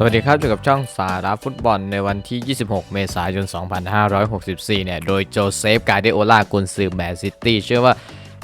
สวัสดีครับอยู่กับช่องสาระฟุตบอลในวันที่ 26 เมษายน 2564 เนี่ย โดยโจเซฟ กาเดโอลากุนซือแมนซิตี้เชื่อว่า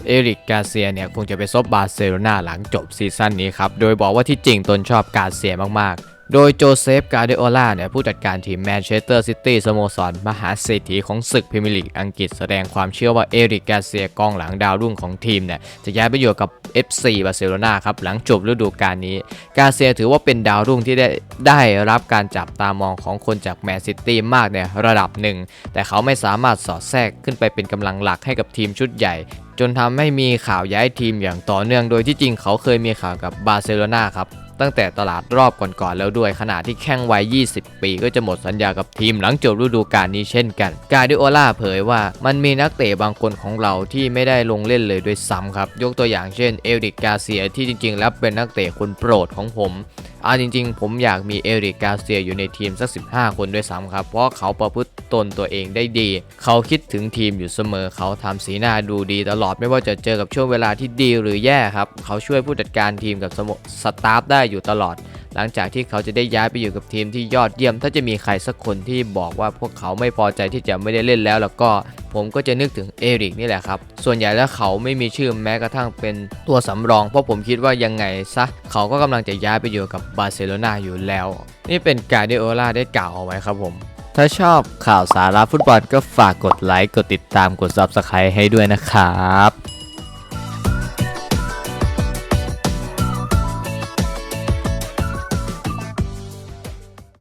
เอริกกาเซียเนี่ย คงจะไปซบบาร์เซโลนาหลังจบซีซั่นนี้ครับ โดยบอกว่าที่จริงตนชอบกาเซียมากๆ โดยโจเซฟ กาเดโอลาเนี่ยผู้จัดการทีมแมนเชสเตอร์ซิตี้สโมสร มหาเศรษฐีของศึกพรีเมียร์ลีกอังกฤษแสดงความเชื่อว่าเอริกกาเซียกองหลังดาวรุ่งของทีมเนี่ยจะย้ายไปอยู่กับ FC บาร์เซโลนาครับหลังจบฤดูกาลนี้ กาเซียถือว่าเป็นดาวรุ่งที่ได้ได้รับการจับตามองของคนจากแมนซิตี้มากในระดับหนึ่ง แต่เขาไม่สามารถสอดแทรกขึ้นไปเป็นกำลังหลักให้กับทีมชุดใหญ่จนทำให้มีข่าวย้ายทีมอย่างต่อเนื่อง โดยที่จริงเขาเคยมีข่าวกับบาร์เซโลนาครับ ตั้งแต่ตลาดรอบก่อนๆแล้วด้วยขณะที่แข้งวัย 20 ปี ก็จะหมดสัญญากับทีมหลังจบฤดูกาลนี้เช่นกัน กาดิโอลาเผยว่ามันมีนักเตะบางคนของเราที่ไม่ได้ลงเล่นเลยด้วยซ้ำครับ ยกตัวอย่างเช่นเอริกกาเซียที่จริงๆ แล้วเป็นนักเตะคนโปรดของผม อ่าจริงๆ ผมอยากมีเอริกกาเซียอยู่ในทีมสัก 15 คนด้วยซ้ำครับ เพราะเขาประพฤติตนตัวเองได้ดี เขาคิดถึงทีมอยู่เสมอ เขาทำสีหน้าดูดีตลอดไม่ว่าจะเจอกับช่วงเวลาที่ดีหรือแย่ครับ เขาช่วยผู้จัดการทีมกับสโมสตาฟได้อยู่ตลอด หลังจากที่เขาจะได้ย้ายไปอยู่กับทีมที่ยอดเยี่ยม ถ้าจะมีใครสักคนที่บอกว่าพวกเขาไม่พอใจที่จะไม่ได้เล่นแล้ว แล้วก็ผมก็จะนึกถึงเอริกนี่แหละครับ ส่วนใหญ่แล้วเขาไม่มีชื่อแม้กระทั่งเป็นตัวสำรอง เพราะผมคิดว่ายังไงซะ เขาก็กำลังจะย้ายไปอยู่กับบาร์เซโลนาอยู่แล้ว นี่เป็นกาเดโอลาได้กล่าวเอาไว้ครับผม ถ้าชอบข่าวสาระฟุตบอลก็ฝากกดไลค์กดติดตามกด Subscribe ให้ด้วยนะครับ